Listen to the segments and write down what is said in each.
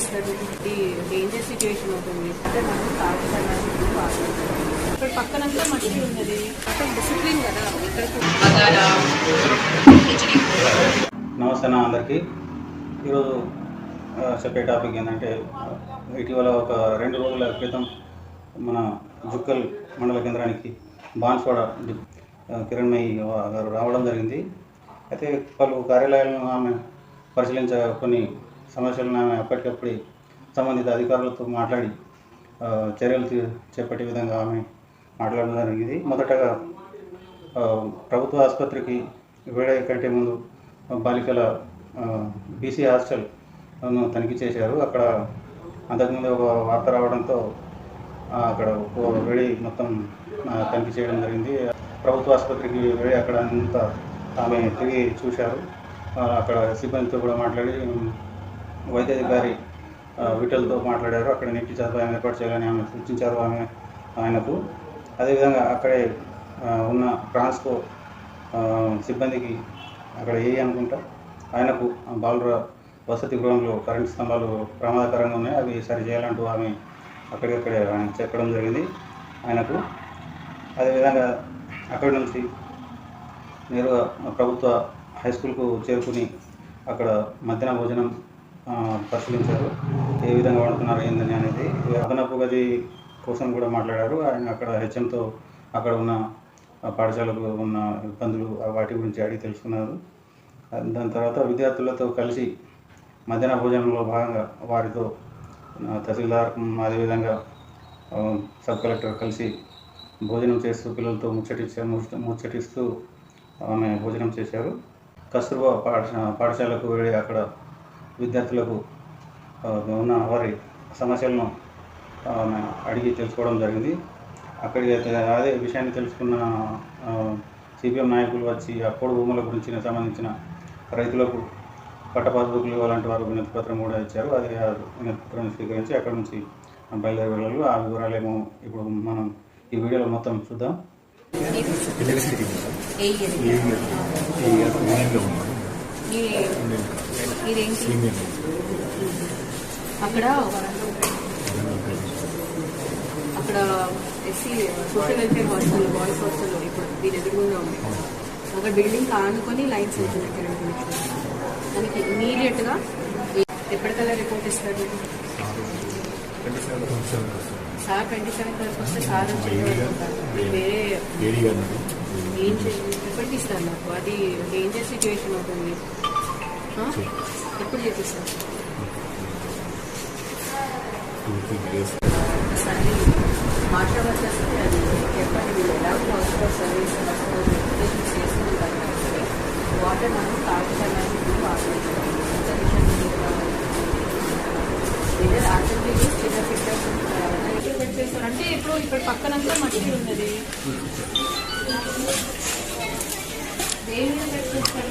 ఇస్తారు ఇది danger situation అవుతుంది అంటే మనం తాగుతానికి ఇక్కడ పక్కనంతా మట్టి ఉన్నది. అక్కడ డిసిప్లిన్ కదా. ఇక్కడ నమస్తే అన్న అందరికీ. ఈరోజు చెప్పే టాపిక్ ఏంటంటే ఇటీవల ఒక రెండు రోజుల క్రితం మన జుక్కల్ మండల కేంద్రానికి బాన్స్వాడ డి- ఆ, కిరణ్మయి గారు రావడం జరిగింది. అయితే పలు కార్యాలయాలను ఆమె పరిశీలించ కొన్ని సమస్యలను ఆమె అప్పటికప్పుడు సంబంధిత అధికారులతో మాట్లాడి చర్యలు చేపట్టే విధంగా ఆమె మాట్లాడడం జరిగింది. మొదటగా ప్రభుత్వ ఆసుపత్రికి వేడే కంటే ముందు బాలికల బీసీ హాస్టల్ తనిఖీ చేశారు. అక్కడ అంతకుముందు ఒక వార్త రావడంతో అక్కడ వేడి మొత్తం తనిఖీ చేయడం జరిగింది. ప్రభుత్వ ఆసుపత్రికి వెళ్ళి అక్కడ అంతా ఆమె తిరిగి చూశారు. అక్కడ సిబ్బందితో కూడా మాట్లాడి వైద్యాధికారి విఠల్తో మాట్లాడారు. అక్కడ నీటి సదుపాయం ఏర్పాటు చేయాలని ఆమె సూచించారు ఆమె ఆయనకు. అదేవిధంగా అక్కడే ఉన్న ట్రాన్స్కో సిబ్బందికి అక్కడ ఏ అనుకుంటా ఆయనకు బాలుర వసతి గృహంలో కరెంట్ స్తంభాలు ప్రమాదకరంగా ఉన్నాయి. అవి సరి చేయాలంటూ ఆమె అక్కడికక్కడే ఆయన చెప్పడం జరిగింది ఆయనకు. అదేవిధంగా అక్కడి నుంచి నేరుగా ప్రభుత్వ హై స్కూల్కు చేరుకుని అక్కడ మధ్యాహ్న భోజనం పరిశీలించారు. ఏ విధంగా వాడుతున్నారు ఏందని అనేది. అదనపు గది కోసం కూడా మాట్లాడారు. ఆయన అక్కడ హెచ్ఎంతో అక్కడ ఉన్న పాఠశాలకు ఉన్న ఇబ్బందులు వాటి గురించి అడిగి తెలుసుకున్నారు. దాని తర్వాత విద్యార్థులతో కలిసి మధ్యాహ్న భోజనంలో భాగంగా వారితో తహసీల్దార్ అదేవిధంగా సబ్ కలెక్టర్ కలిసి భోజనం చేస్తూ పిల్లలతో ముచ్చటించ ముచ్చటిస్తూ ఆమె భోజనం చేశారు. కస్తూర్బా పాఠశా పాఠశాలకు వెళ్ళి అక్కడ విద్యార్థులకు ఉన్న వారి సమస్యలను అడిగి తెలుసుకోవడం జరిగింది అక్కడికి అదే విషయాన్ని తెలుసుకున్న సిపిఎం నాయకులు వచ్చి అప్పుడు భూముల గురించి సంబంధించిన రైతులకు పట్టపాదుకులు ఇవ్వాలంటే వారు వినతి పత్రం కూడా ఇచ్చారు అది వినతి పత్రం స్వీకరించి అక్కడ నుంచి బయలుదేరి వెళ్ళారు ఆ వివరాలేమో ఇప్పుడు మనం ఈ వీడియోలో మొత్తం చూద్దాం అక్కడ అక్కడ SC social welfare hostel boys hostel ఇప్పుడు దీని ఎదురుగుండా ఉంది. అక్కడ బిల్డింగ్ ఆనుకొని లైన్స్ వెళ్తున్నాయి కరెంట్ కనెక్షన్ దానికి ఇమీడియట్గా ఎప్పటికల్లా రిపోర్ట్ ఇస్తారు? సార్ ట్వంటీ సెవెన్ వరకు వస్తే సార్ వేరే ఏం చేయాలి ఎప్పటికి ఇస్తారు నాకు అది డేంజర్ సిచ్యువేషన్ అవుతుంది. ఎప్పుడు చేపిస్తారు చేస్తున్నారు కదా సరే వాటర్ మనం పెట్టేస్తారు అంటే ఇప్పుడు ఇక్కడ పక్కనంతా మట్టి ఉన్నది. దేని మీద పెట్టేస్తారు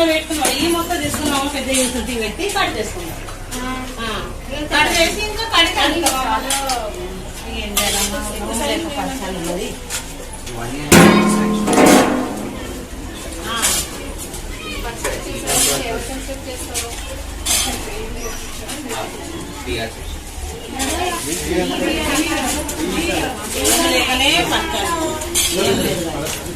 ఇట్లా పెట్టుకున్నాం. ఈ మొత్తం తీసుకున్నాము పెద్ద యూసుటీ పెట్టి కట్ చేసుకున్నాం. కట్ చేసి ఇంకా పరిచయం ఉన్నది. ఆ. లేకనే పట్టాలి